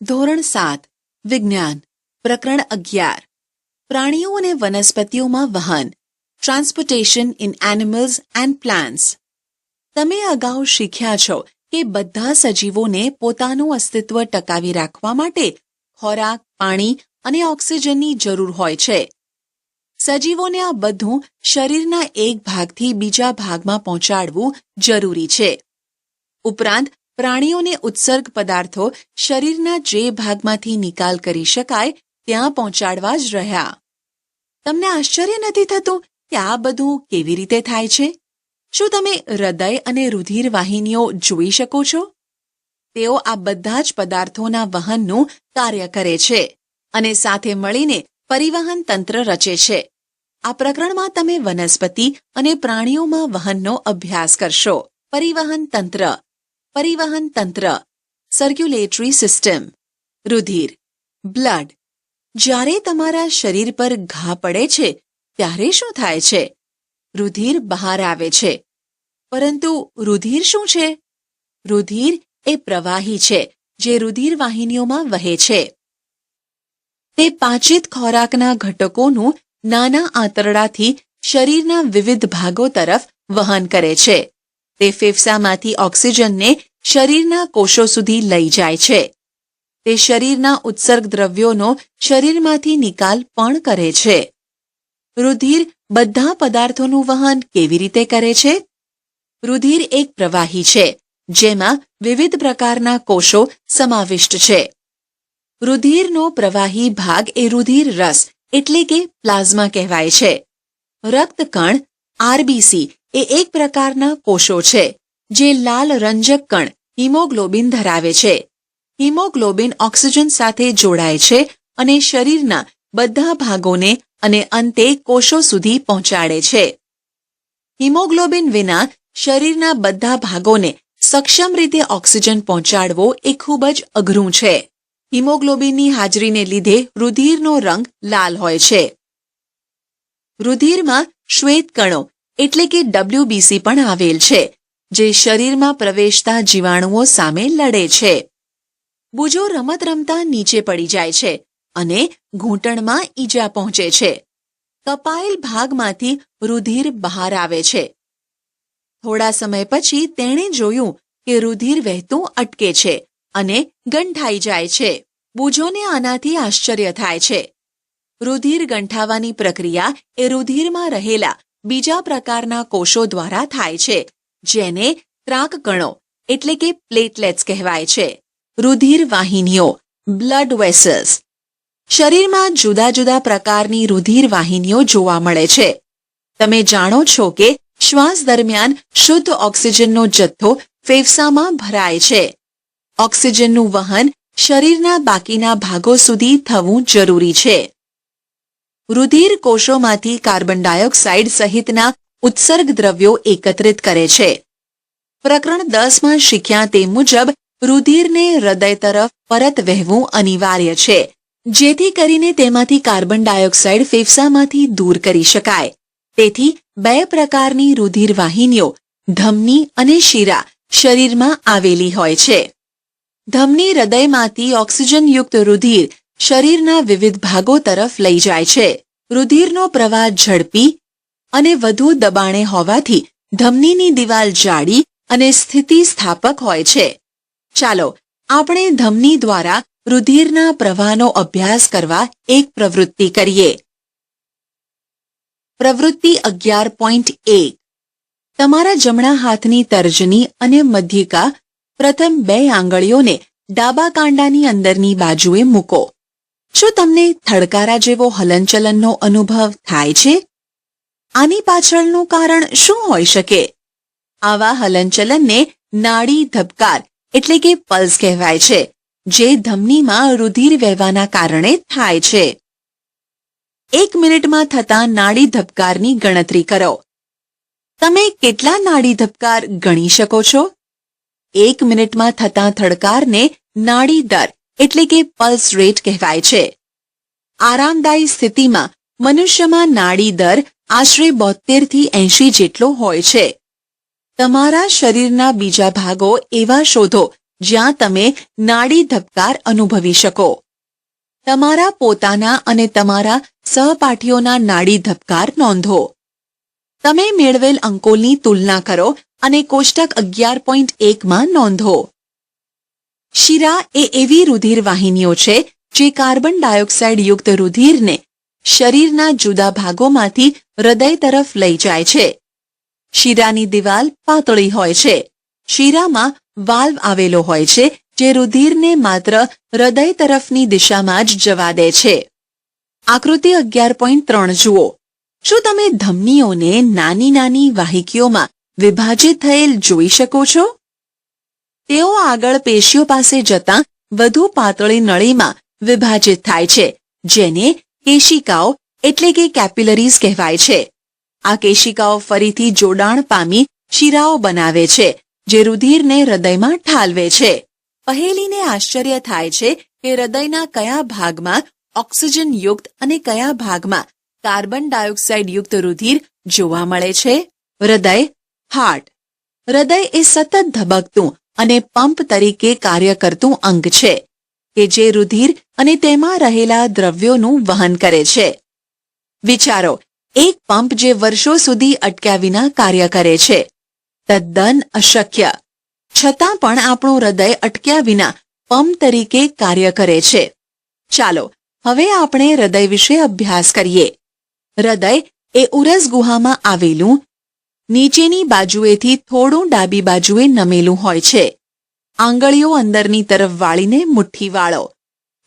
ધોરણ સાત, વિજ્ઞાન, પ્રકરણ અગિયાર. પ્રાણીઓ અને વનસ્પતિઓમાં વહન transportation in animals and plants તમે અગાઉ શીખ્યા છો કે બધા સજીવોને પોતાનું અસ્તિત્વ ટકાવી રાખવા માટે ખોરાક, પાણી અને ઓક્સિજનની જરૂર હોય છે. સજીવોને આ બધું શરીરના એક ભાગથી બીજા ભાગમાં પહોંચાડવું જરૂરી છે. ઉપરાંત પ્રાણીઓને ઉત્સર્ગ પદાર્થો શરીરના જે ભાગમાંથી નિકાલ કરી શકાય ત્યાં પહોંચાડવા જ રહ્યા. તમને આશ્ચર્ય નથી થતું કે આ બધું કેવી રીતે થાય છે? શું તમે હૃદય અને રુધિર વાહિનીઓ જોઈ શકો છો? તેઓ આ બધા જ પદાર્થોના વહનનું કાર્ય કરે છે અને સાથે મળીને પરિવહન તંત્ર રચે છે. આ પ્રકરણમાં તમે વનસ્પતિ અને પ્રાણીઓમાં વહનનો અભ્યાસ કરશો. પરિવહન તંત્ર પરિવહન તંત્ર સર્ક્યુલેટરી સિસ્ટમ રુધિર બ્લડ જ્યારે તમારા શરીર પર ઘા પડે છે, ત્યારે શું થાય છે? રુધિર બહાર આવે છે. પરંતુ રુધિર શું છે? રુધિર એ પ્રવાહી છે, જે રુધિર વાહિનીઓમાં વહે છે. તે પાચિત ખોરાકના ઘટકોનું નાના આંતરડાથી શરીરના વિવિધ ભાગો તરફ વહન કરે છે. તે ફેફસામાંથી ઓક્સિજનને શરીરના કોષો સુધી લઈ જાય છે. તે શરીરના ઉત્સર્ગ દ્રવ્યોનો શરીરમાંથી નિકાલ પણ કરે છે. રુધિર બધા પદાર્થોનું વહન કેવી રીતે કરે છે? રુધિર એક પ્રવાહી છે, જેમાં વિવિધ પ્રકારના કોષો સમાવિષ્ટ છે. રુધિરનો પ્રવાહી ભાગ એ રુધિર રસ, એટલે કે પ્લાઝમા કહેવાય છે. રક્તકણ, આરબીસી એ એક પ્રકારના કોષો છે, જે લાલ રંજક કણ, હિમોગ્લોબિન ધરાવે છે. હિમોગ્લોબિન ઓક્સિજન સાથે જોડાય છે અને શરીરના બધા ભાગોને અને અંતે કોષો સુધી પહોંચાડે છે. હિમોગ્લોબિન વિના શરીરના બધા ભાગોને સક્ષમ રીતે ઓક્સિજન પહોંચાડવો એ ખૂબ જ અઘરું છે. હિમોગ્લોબિનની હાજરીને લીધે રુધિરનો રંગ લાલ હોય છે. રુધિરમાં શ્વેત કણો એટલે કે ડબ્લ્યુબીસી પણ આવેલ છે, જે શરીરમાં પ્રવેશતા જીવાણુઓ સામે લડે છે. બુજો રમત રમતા નીચે પડી જાય છે અને ઘૂંટણમાં ઈજા પહોંચે છે. કપાયેલ ભાગમાંથી રુધિર બહાર આવે છે. થોડા સમય પછી તેણે જોયું કે રુધિર વહેતું અટકે છે અને ગંઠાઈ જાય છે. બુજોને આનાથી આશ્ચર્ય થાય છે. રુધિર ગંઠાવાની પ્રક્રિયા એ રુધિરમાં રહેલા બીજા પ્રકારના કોષો દ્વારા થાય છે, જેને ત્રાક ગણો એટલે કે પ્લેટલેટ્સ કહેવાય છે. રુધિર વાહિનીઓ બ્લડ વેસલ્સ. શરીરમાં જુદા જુદા પ્રકારની રુધિર વાહિનીઓ જોવા મળે છે. તમે જાણો છો કે શ્વાસ દરમિયાન શુદ્ધ ઓક્સિજનનો જથ્થો ફેફસામાં ભરાય છે. ઓક્સિજનનું વહન શરીરના બાકીના ભાગો સુધી થવું જરૂરી છે. રુધિર કોષોમાંથી કાર્બન ડાયોક્સાઇડ સહિતના ઉત્સર્ગ દ્રવ્યો એકત્રિત કરે છે. પ્રકરણ દસમાં શીખ્યા તે મુજબ રુધિરને હૃદય તરફ પરત વહેવું અનિવાર્ય છે, જેથી કરીને તેમાંથી કાર્બન ડાયોક્સાઇડ ફેફસામાંથી દૂર કરી શકાય. તેથી બે પ્રકારની રુધિર વાહિનીઓ, ધમની અને શીરા, શરીરમાં આવેલી હોય છે. ધમની હૃદયમાંથી ઓક્સિજનયુક્ત રુધિર શરીરના વિવિધ ભાગો તરફ લઈ જાય છે. રુધિરનો પ્રવાહ ઝડપી અને વધુ દબાણે હોવાથી ધમનીની દિવાલ જાડી અને સ્થિતિસ્થાપક હોય છે. ચાલો, આપણે ધમની દ્વારા રુધિરના પ્રવાહનો અભ્યાસ કરવા એક પ્રવૃત્તિ કરીએ. પ્રવૃત્તિ અગિયાર પોઈન્ટ એક. તમારા જમણા હાથની તર્જની અને મધ્યિકા પ્રથમ બે આંગળીઓને ડાબા કાંડાની અંદરની બાજુએ મૂકો. શું તમને થડકારા જેવો હલનચલનનો અનુભવ થાય છે? આની પાછળનું કારણ શું હોઈ શકે? આવા હલનચલનને નાડી ધબકાર એટલે કે પલ્સ કહેવાય છે, જે ધમનીમાં રુધિર વહેવાના કારણે થાય છે. એક મિનિટમાં થતા નાડી ધબકારની ગણતરી કરો. તમે કેટલા નાડી ધબકાર ગણી શકો છો? એક મિનિટમાં થતા થડકારને નાડી દર એટલે કે પલ્સ રેટ કહેવાય છે. આરામદાયી સ્થિતિમાં મનુષ્યમાં નાડી દર આશરે બોતેરથી એંશી જેટલો હોય છે. તમારા શરીરના બીજા ભાગો એવા શોધો જ્યાં તમે નાડી ધબકાર અનુભવી શકો. તમારા પોતાના અને તમારા સહપાઠીઓના નાડી ધબકાર નોંધો. તમે મેળવેલ અંકોની તુલના કરો અને કોષ્ટક અગિયાર પોઈન્ટ એકમાં નોંધો. શિરા એ એવી રુધિર વાહિનીઓ છે જે કાર્બન ડાયોક્સાઇડ યુક્ત રુધિરને શરીરના જુદા ભાગોમાંથી હૃદય તરફ લઈ જાય છે. શિરાની દિવાલ પાતળી હોય છે. શિરામાં વાલ્વ આવેલો હોય છે જે રુધિરને માત્ર હૃદય તરફની દિશામાં જ જવા દે છે. આકૃતિ અગિયાર પોઈન્ટ ત્રણ જુઓ. શું તમે ધમનીઓને નાની નાની વાહિકીઓમાં વિભાજિત થયેલ જોઈ શકો છો તેઓ આગળ પેશીઓ પાસે જતા વધુ પાતળી નળીમાં વિભાજિત થાય છે, જેને કેશિકાઓ એટલે કે કેપિલરીઝ કહેવાય છે. આ કેશિકાઓ ફરીથી જોડાણ પામી શિરાઓ બનાવે છે, જે રુધિરને હૃદયમાં ઠાલવે છે. પહેલીને આશ્ચર્ય થાય છે કે હૃદયના કયા ભાગમાં ઓક્સિજન યુક્ત અને કયા ભાગમાં કાર્બન ડાયોક્સાઇડ યુક્ત રુધિર જોવા મળે છે? હૃદય, હાર્ટ. હૃદય એ સતત ધબકતું અને પંપ તરીકે કાર્ય કરતું અંગ છે, કે જે રુધિર અને તેમાં રહેલા દ્રવ્યોનું વહન કરે છે. વિચારો, એક પંપ જે વર્ષો સુધી અટક્યા વિના કાર્ય કરે છે. તદ્દન અશક્ય. છતાં પણ આપણું હૃદય અટક્યા વિના પંપ તરીકે કાર્ય કરે છે. ચાલો, હવે આપણે હૃદય વિશે અભ્યાસ કરીએ. હૃદય એ ઉરસ ગુહામાં આવેલું નીચેની બાજુએથી થોડું ડાબી બાજુએ નમેલું હોય છે. આંગળીઓ અંદરની તરફ વાળીને મુઠ્ઠી વાળો.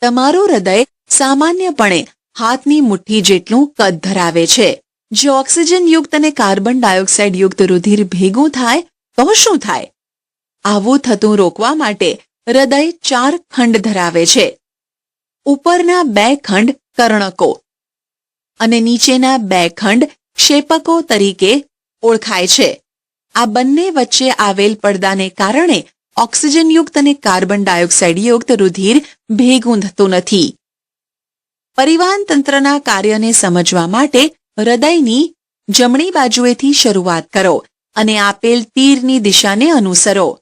તમારું હૃદય સામાન્યપણે હાથની મુઠ્ઠી જેટલું કદ ધરાવે છે. જો ઓક્સિજન યુક્ત અને કાર્બન ડાયોક્સાઇડ યુક્ત રુધિર ભેગું થાય, તો શું થાય? આવું થતું રોકવા માટે હૃદય ચાર ખંડ ધરાવે છે. ઉપરના બે ખંડ કર્ણકો અને નીચેના બે ખંડ ક્ષેપકો તરીકે ઓળખાય છે. આ બંને વચ્ચે આવેલ પડદાને કારણે ઓક્સિજનયુક્ત અને કાર્બન ડાયોક્સાઇડયુક્ત રુધિર ભેગું થતું નથી. પરિવહન તંત્રના કાર્યને સમજવા માટે હૃદયની જમણી બાજુએથી શરૂઆત કરો અને આપેલ તીરની દિશાને અનુસરો.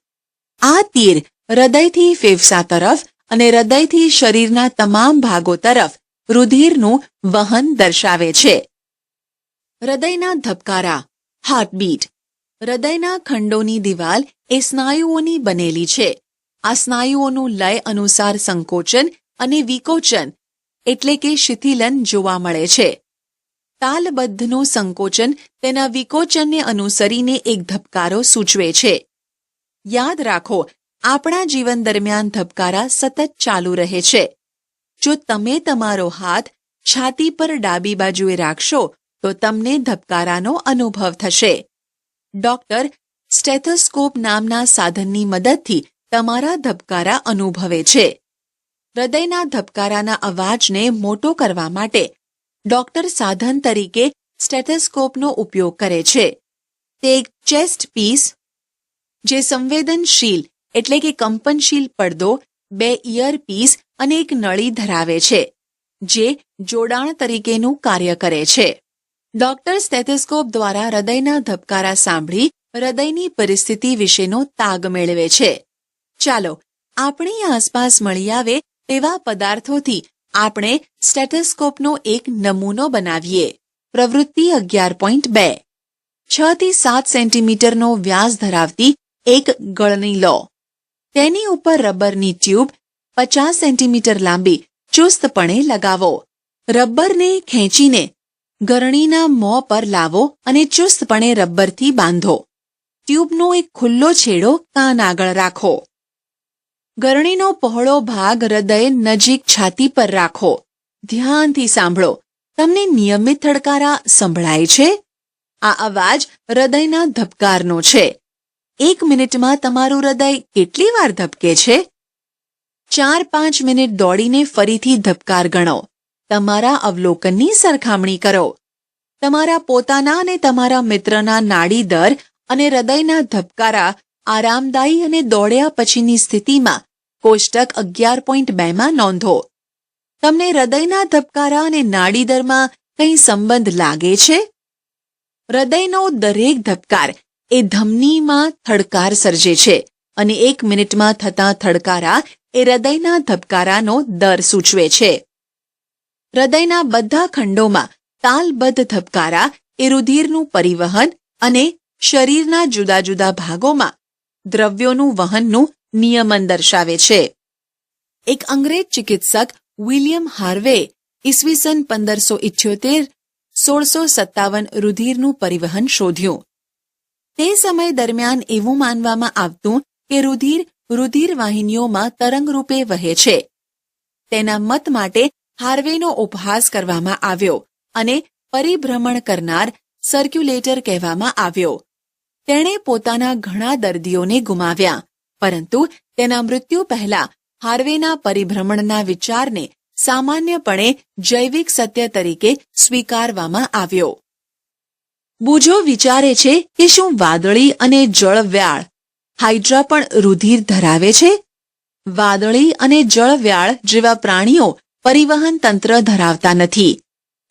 આ તીર હૃદયથી ફેફસા તરફ અને હૃદયથી શરીરના તમામ ભાગો તરફ રુધિરનું વહન દર્શાવે છે. હૃદયના ધબકારા હાર્ટબીટ હૃદયના ખંડોની દિવાલ એ સ્નાયુઓની બનેલી છે. આ સ્નાયુઓનું લય અનુસાર સંકોચન અને વિકોચન એટલે કે શિથિલન જોવા મળે છે. તાલબદ્ધનું સંકોચન તેના વિકોચનને અનુસરીને એક ધબકારો સૂચવે છે. યાદ રાખો, આપણા જીવન દરમિયાન ધબકારા સતત ચાલુ રહે છે. જો તમે તમારો હાથ છાતી પર ડાબી બાજુએ રાખશો તો તમને ધબકારાનો અનુભવ થશે. ડોક્ટર, સ્ટેથોસ્કોપ નામના સાધનની મદદથી તમારા ધબકારા અનુભવે છે. હૃદયના ધબકારાના અવાજને મોટો કરવા માટે ડોક્ટર સાધન તરીકે સ્ટેથોસ્કોપનો ઉપયોગ કરે છે. તે એક ચેસ્ટ પીસ જે સંવેદનશીલ એટલે કે કંપનશીલ પડદો, બે ઇયર પીસ અને એક નળી ધરાવે છે, જે જોડાણ તરીકેનું કાર્ય કરે છે. ડોક્ટર સ્ટેથોસ્કોપ દ્વારા હૃદયના ધબકારા સાંભળી હૃદયની પરિસ્થિતિ વિશેનો તાગ મેળવે છે. ચાલો, આપણી આસપાસ મળી આવે તેવા પદાર્થોથી આપણે સ્ટેથોસ્કોપનો એક નમૂનો બનાવીએ. પ્રવૃત્તિ અગિયાર પોઈન્ટ બે. છ થી સાત સેન્ટીમીટરનો વ્યાસ ધરાવતી એક ગળણી લો. તેની ઉપર રબરની ટ્યુબ પચાસ સેન્ટીમીટર લાંબી ચુસ્તપણે લગાવો. રબરને ખેંચીને ગરણીના મોં પર લાવો અને ચુસ્તપણે રબ્બરથી બાંધો. ટ્યુબનો એક ખુલ્લો છેડો કાન આગળ રાખો. ગરણીનો પહોળો ભાગ હૃદય નજીક છાતી પર રાખો. ધ્યાનથી સાંભળો. તમને નિયમિત થડકારા સંભળાય છે? આ અવાજ હૃદયના ધબકારનો છે. એક મિનિટમાં તમારું હૃદય કેટલી વાર ધબકે છે? ચાર પાંચ મિનિટ દોડીને ફરીથી ધબકાર ગણો. તમારા અવલોકનની સરખામણી કરો. તમારા પોતાના અને તમારા મિત્રના નાડી દર અને હૃદયના ધબકારા આરામદાયી અને દોડ્યા પછીની સ્થિતિમાં કોષ્ટક અગિયાર પોઈન્ટ બેમાં નોંધો. તમને હૃદયના ધબકારા અને નાડી દરમાં કંઈ સંબંધ લાગે છે? હૃદયનો દરેક ધબકાર એ ધમનીમાં થડકાર સર્જે છે અને એક મિનિટમાં થતા થડકારા એ હૃદયના ધબકારાનો દર સૂચવે છે. હૃદયના બધા ખંડોમાં તાલબદ્ધ ધબકારા એ રુધિરનું પરિવહન અને શરીરના જુદા જુદા ભાગોમાં દ્રવ્યોનું વહનનું નિયમન દર્શાવે છે. એક અંગ્રેજ ચિકિત્સક, વિલિયમ હાર્વે ઈસવીસન પંદરસો ઇઠ્યોતેર, સોળસો સત્તાવન રુધિરનું પરિવહન શોધ્યું. તે સમય દરમિયાન એવું માનવામાં આવતું કે રુધિર રુધિર વાહિનીઓમાં તરંગરૂપે વહે છે. તેના મત માટે હાર્વેનો ઉપહાસ કરવામાં આવ્યો અને પરિભ્રમણ કરનાર સર્ક્યુલેટર કહેવામાં આવ્યો. તેણે પોતાના ઘણા દર્દીઓને ગુમાવ્યા, પરંતુ તેના મૃત્યુ પહેલા હાર્વેના પરિભ્રમણના વિચારને સામાન્યપણે જૈવિક સત્ય તરીકે સ્વીકારવામાં આવ્યો. બુજો વિચારે છે કે શું વાદળી અને જળવ્યાળ હાઇડ્રા પણ રુધિર ધરાવે છે? વાદળી અને જળવ્યાળ જેવા પ્રાણીઓ પરિવહન તંત્ર ધરાવતા નથી.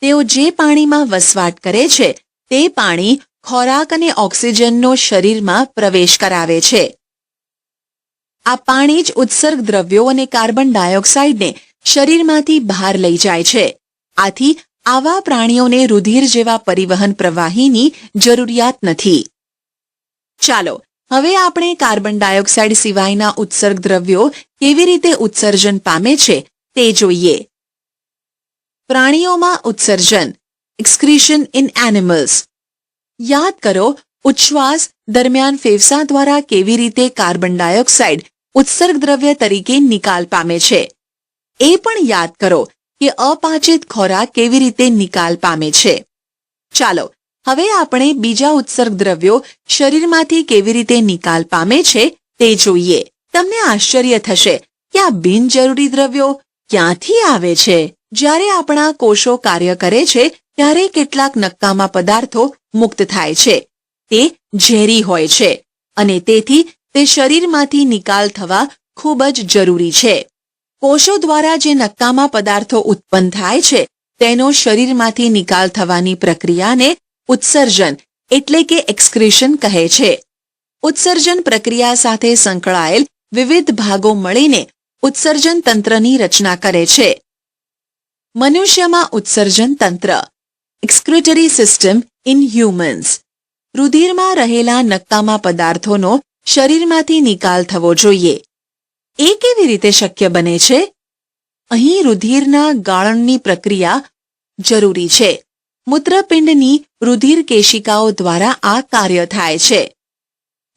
તેઓ જે પાણીમાં વસવાટ કરે છે, તે પાણી ખોરાક અને ઓક્સિજનનો શરીરમાં પ્રવેશ કરાવે છે. આ પાણી જ ઉત્સર્ગ દ્રવ્યો અને કાર્બન ડાયોક્સાઇડને શરીરમાંથી બહાર લઈ જાય છે. આથી આવા પ્રાણીઓને રુધિર જેવા પરિવહન પ્રવાહીની જરૂરિયાત નથી. ચાલો, હવે આપણે કાર્બન ડાયોક્સાઇડ સિવાયના ઉત્સર્ગ દ્રવ્યો કેવી રીતે ઉત્સર્જન પામે છે તે જોઈએ. પ્રાણીઓમાં ઉત્સર્જન એક્સક્રીશન ઇન એનિમલ્સ યાદ કરો, ઉચ્છ્વાસ દરમિયાન ફેફસા દ્વારા કેવી રીતે કાર્બન ડાયોક્સાઇડ ઉત્સર્ગ દ્રવ્ય તરીકે નિકાલ પામે છે? એ પણ યાદ કરો કે અપાચિત ખોરાક કેવી રીતે નિકાલ પામે છે. ચાલો, હવે આપણે બીજા ઉત્સર્ગ દ્રવ્યો શરીરમાંથી કેવી રીતે નિકાલ પામે છે તે જોઈએ. તમને આશ્ચર્ય થશે કે આ બિનજરૂરી દ્રવ્યો ક્યાંથી આવે છે. જ્યારે આપણા કોષો કાર્ય કરે છે, ત્યારે કેટલાક નક્કામાં પદાર્થો મુક્ત થાય છે. તે ઝેરી હોય છે અને તેથી તે શરીરમાંથી નિકાલ થવા ખૂબ જ જરૂરી છે. કોષો દ્વારા જે નક્કામાં પદાર્થો ઉત્પન્ન થાય છે, તેનો શરીરમાંથી નિકાલ થવાની પ્રક્રિયાને ઉત્સર્જન એટલે કે એક્સક્રીશન કહે છે. ઉત્સર્જન પ્રક્રિયા સાથે સંકળાયેલ વિવિધ ભાગો મળીને ઉત્સર્જન તંત્રની રચના કરે છે. મનુષ્યમાં ઉત્સર્જન તંત્ર. એક્સક્રેટરી સિસ્ટમ ઇન હ્યુમન્સ રુધિરમાં રહેલા નક્કામાં પદાર્થોનો શરીરમાંથી નિકાલ થવો જોઈએ. એ કેવી રીતે શક્ય બને છે? અહીં રુધિરના ગાળણની પ્રક્રિયા જરૂરી છે. મૂત્રપિંડની રુધિર કેશિકાઓ દ્વારા આ કાર્ય થાય છે.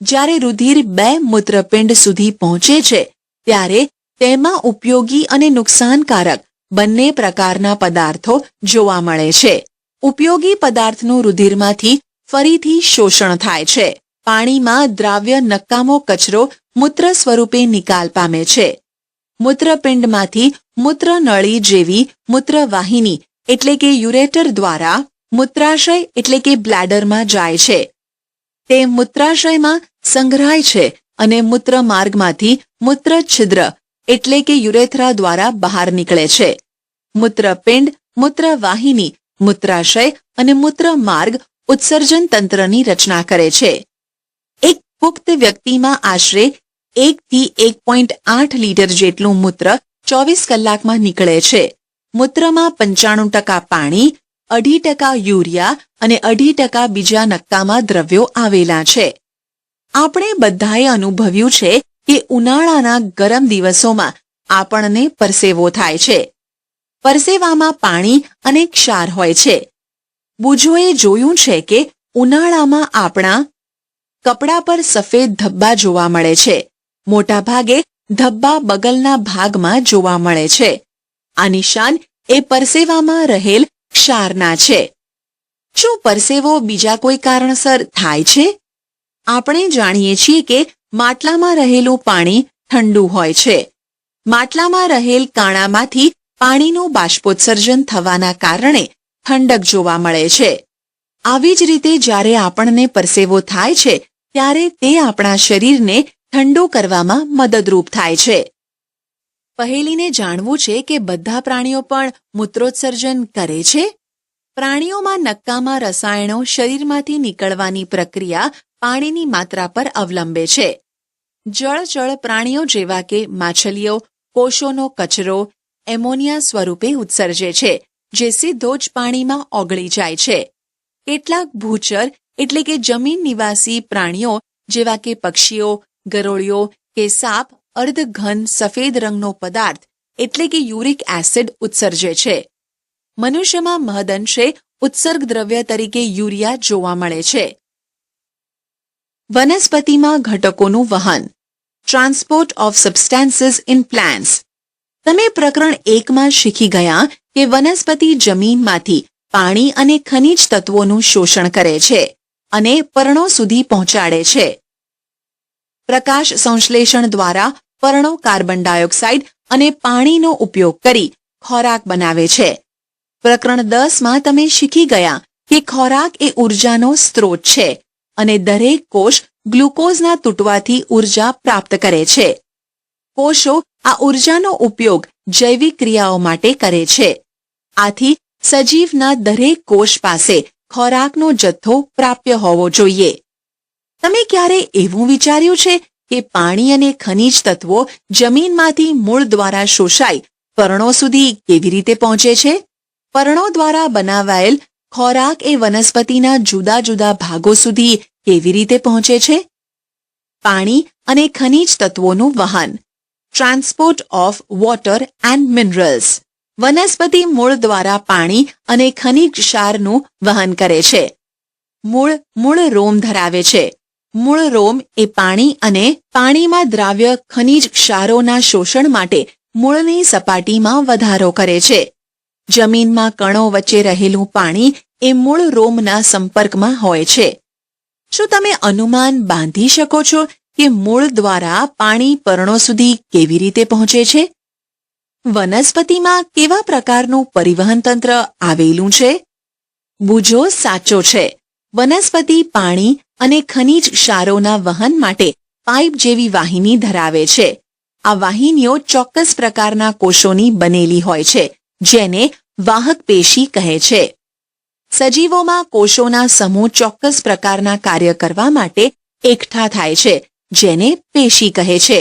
જ્યારે રુધિર બે મૂત્રપિંડ સુધી પહોંચે છે, ત્યારે તેમાં ઉપયોગી અને નુકસાનકારક બંને પ્રકારના પદાર્થો જોવા મળે છે. ઉપયોગી પદાર્થનું રુધિરમાંથી ફરીથી શોષણ થાય છે. પાણીમાં દ્રાવ્ય નકામો કચરો મૂત્ર સ્વરૂપે નિકાલ પામે છે. મૂત્રપિંડમાંથી મૂત્રનળી જેવી મૂત્રવાહિની એટલે કે યુરેટર દ્વારા મૂત્રાશય એટલે કે બ્લેડરમાં જાય છે. તે મૂત્રાશયમાં સંગ્રહાય છે અને મૂત્ર માર્ગમાંથી મૂત્ર છિદ્ર એટલે કે યુરેથરા દ્વારા બહાર નીકળે છે. મૂત્રપિંડ મૂત્રવાહિની મૂત્રાશય અને મૂત્ર માર્ગ ઉત્સર્જન તંત્રની રચના કરે છે. એક પુખ્ત વ્યક્તિમાં આશરે એકથી એક પોઈન્ટ આઠ લીટર જેટલું મૂત્ર ચોવીસ કલાકમાં નીકળે છે. મૂત્રમાં પંચાણું ટકા પાણી, અઢી ટકા યુરિયા અને અઢી ટકા બીજા નક્કામાં દ્રવ્યો આવેલા છે. આપણે બધાએ અનુભવ્યું છે કે ઉનાળાના ગરમ દિવસોમાં આપણને પરસેવો થાય છે. પરસેવામાં પાણી અને ક્ષાર હોય છે. બુજોએ જોયું છે કે ઉનાળામાં આપણા કપડા પર સફેદ ધબ્બા જોવા મળે છે. મોટાભાગે ધબ્બા બગલના ભાગમાં જોવા મળે છે. આ નિશાન એ પરસેવામાં રહેલ ક્ષારના છે. શું પરસેવો બીજા કોઈ કારણસર થાય છે? આપણે જાણીએ છીએ કે માટલામાં રહેલું પાણી ઠંડુ હોય છે. માટલામાં રહેલ કાણામાંથી પાણીનું બાષ્પોત્સર્જન થવાના કારણે ઠંડક જોવા મળે છે. આવી જ રીતે જ્યારે આપણને પરસેવો થાય છે, ત્યારે તે આપણા શરીરને ઠંડુ કરવામાં મદદરૂપ થાય છે. પહેલીને જાણવું છે કે બધા પ્રાણીઓ પણ મૂત્રોત્સર્જન કરે છે? પ્રાણીઓમાં નક્કામાં રસાયણો શરીરમાંથી નીકળવાની પ્રક્રિયા પાણીની માત્રા પર અવલંબે છે. જળચળ પ્રાણીઓ જેવા કે માછલીઓ કોષોનો કચરો, એમોનિયા સ્વરૂપે ઉત્સર્જે છે, જે સીધો જ પાણીમાં ઓગળી જાય છે. કેટલાક ભૂચર એટલે કે જમીન નિવાસી પ્રાણીઓ જેવા કે પક્ષીઓ, ગરોળીઓ કે સાપ અર્ધઘન સફેદ રંગનો પદાર્થ એટલે કે યુરિક એસિડ ઉત્સર્જે છે. મનુષ્યમાં મહદઅંશે ઉત્સર્ગ દ્રવ્ય તરીકે યુરિયા જોવા મળે છે. વનસ્પતિમાં ઘટકોનું વહન transport of substances in plants તમે પ્રકરણ એકમાં શીખી ગયા કે વનસ્પતિ જમીનમાંથી પાણી અને ખનિજ તત્વોનું શોષણ કરે છે અને પર્ણો સુધી પહોંચાડે છે. પ્રકાશ સંશ્લેષણ દ્વારા પર્ણો કાર્બન ડાયોક્સાઇડ અને પાણીનો ઉપયોગ કરી ખોરાક બનાવે છે. પ્રકરણ દસમાં તમે શીખી ગયા કે ખોરાક એ ઉર્જાનો સ્ત્રોત છે. અને દરેક કોષ ગ્લુકોઝના તૂટવાથી ઊર્જા પ્રાપ્ત કરે છે. કોષો આ ઉર્જાનો ઉપયોગ જૈવિક ક્રિયાઓ માટે કરે છે. આથી સજીવના દરેક કોષ પાસે ખોરાકનો જથ્થો પ્રાપ્ય હોવો જોઈએ. તમે ક્યારે એવું વિચાર્યું છે કે પાણી અને ખનિજ તત્વો જમીનમાંથી મૂળ દ્વારા શોષાય, પર્ણો સુધી કેવી રીતે પહોંચે છે? પર્ણો દ્વારા બનાવાયેલ ખોરાક એ વનસ્પતિના જુદા જુદા ભાગો સુધી કેવી રીતે પહોંચે છે? પાણી અને ખનિજ તત્વોનું વહન transport of water and minerals. વનસ્પતિ મૂળ દ્વારા પાણી અને ખનિજ ક્ષારનું વહન કરે છે. મૂળ મૂળ રોમ ધરાવે છે. મૂળ રોમ એ પાણી અને પાણીમાં દ્રાવ્ય ખનિજ ક્ષારોના શોષણ માટે મૂળની સપાટીમાં વધારો કરે છે. જમીનમાં કણો વચ્ચે રહેલું પાણી એ મૂળ રોમના સંપર્કમાં હોય છે. શું તમે અનુમાન બાંધી શકો છો કે મૂળ દ્વારા પાણી પર્ણો સુધી કેવી રીતે પહોંચે છે? વનસ્પતિમાં કેવા પ્રકારનું પરિવહન તંત્ર આવેલું છે? બુજો સાચો છે. વનસ્પતિ પાણી અને ખનિજ ક્ષારોના વહન માટે પાઇપ જેવી વાહિની ધરાવે છે. આ વાહિનીઓ ચોક્કસ પ્રકારના કોષોની બનેલી હોય છે. જેને વાહક પેશી કહે છે. સજીવોમાં કોષોના સમૂહ ચોક્કસ પ્રકારના કાર્ય કરવા માટે એકઠા થાય છે, જેને પેશી કહે છે.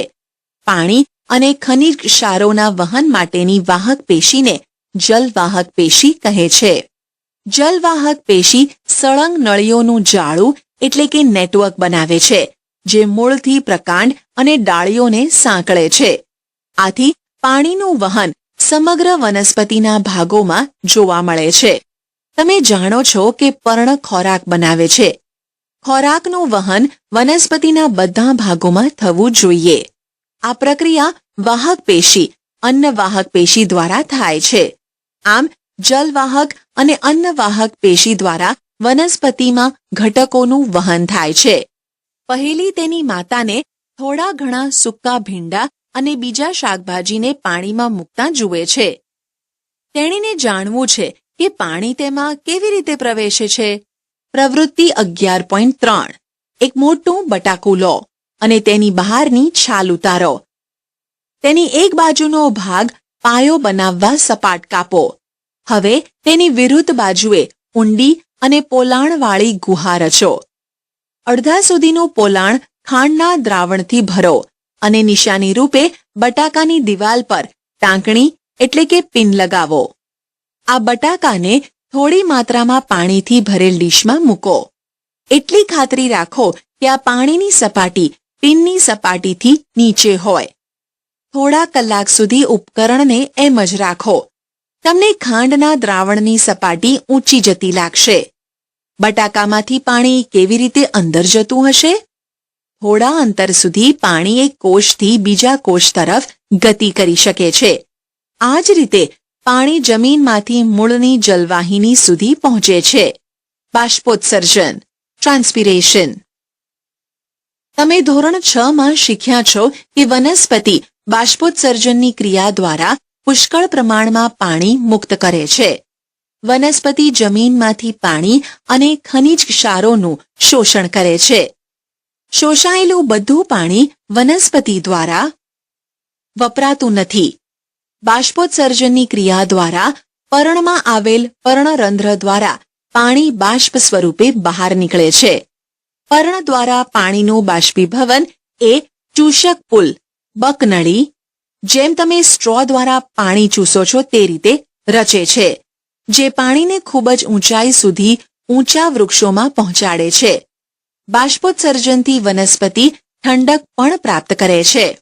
પાણી અને ખનિજ ક્ષારોના વહન માટેની વાહક પેશીને જલવાહક પેશી કહે છે. જલવાહક પેશી સળંગ નળીઓનું જાળું એટલે કે નેટવર્ક બનાવે છે, જે મૂળથી પ્રકાંડ અને ડાળીઓને સાંકળે છે. આથી પાણીનું વહન સમગ્ર વનસ્પતિના ભાગોમાં જોવા મળે છે. તમે જાણો છો કે પર્ણ ખોરાક બનાવે છે. ખોરાકનું વહન વનસ્પતિના બધા ભાગોમાં થવું જોઈએ. આ પ્રક્રિયા વાહક પેશી અન્નવાહક પેશી દ્વારા થાય છે. આમ જલવાહક અને અન્નવાહક પેશી દ્વારા વનસ્પતિમાં ઘટકોનું વહન થાય છે. પહેલી તેની માતાને થોડા ઘણા સૂકા ભીંડા અને બીજા શાકભાજીને પાણીમાં મૂકતા જુએ છે. તેણીને જાણવું છે કે પાણી તેમાં કેવી રીતે પ્રવેશે છે. પ્રવૃત્તિ અગિયાર પોઈન્ટ ત્રણ. એક મોટું બટાકું લો અને તેની બહારની છાલ ઉતારો. તેની એક બાજુનો ભાગ પાયો બનાવવા સપાટ કાપો. હવે તેની વિરુદ્ધ બાજુએ ઊંડી અને પોલાણવાળી ગુહા રચો. અડધા સુધીનું પોલાણ ખાંડના દ્રાવણથી ભરો. અને નિશાની રૂપે બટાકાની દિવાલ પર ટાંકણી એટલે કે પિન લગાવો. આ બટાકાને થોડી માત્રામાં પાણીથી ભરેલ ડીશમાં મૂકો. એટલી ખાતરી રાખો કે આ પાણીની સપાટી પિનની સપાટીથી નીચે હોય. થોડા કલાક સુધી ઉપકરણને એમ જ રાખો. તમને ખાંડના દ્રાવણની સપાટી ઊંચી જતી લાગશે. બટાકામાંથી પાણી કેવી રીતે અંદર જતું હશે? થોડા અંતર સુધી પાણી એક કોષથી બીજા કોષ તરફ ગતિ કરી શકે છે. આ જ રીતે પાણી જમીનમાંથી મૂળની જલવાહિની સુધી પહોંચે છે. બાષ્પોત્સર્જન, ટ્રાન્સપિરેશન. તમે ધોરણ છ માં શીખ્યા છો કે વનસ્પતિ બાષ્પોત્સર્જનની ક્રિયા દ્વારા પુષ્કળ પ્રમાણમાં પાણી મુક્ત કરે છે. વનસ્પતિ જમીનમાંથી પાણી અને ખનિજ ક્ષારોનું શોષણ કરે છે. શોષાયેલું બધું પાણી વનસ્પતિ દ્વારા વપરાતું નથી. બાષ્પોત્સર્જનની ક્રિયા દ્વારા પર્ણમાં આવેલ પર્ણરંધ્ર દ્વારા પાણી બાષ્પ સ્વરૂપે બહાર નીકળે છે. પર્ણ દ્વારા પાણીનું બાષ્પીભવન એ ચૂષક પુલ, બકનળી, જેમ તમે સ્ટ્રો દ્વારા પાણી ચૂસો છો તે રીતે રચે છે, જે પાણીને ખૂબ જ ઊંચાઈ સુધી ઊંચા વૃક્ષોમાં પહોંચાડે છે. બાષ્પોત્સર્જનથી વનસ્પતિ ઠંડક પણ પ્રાપ્ત કરે છે.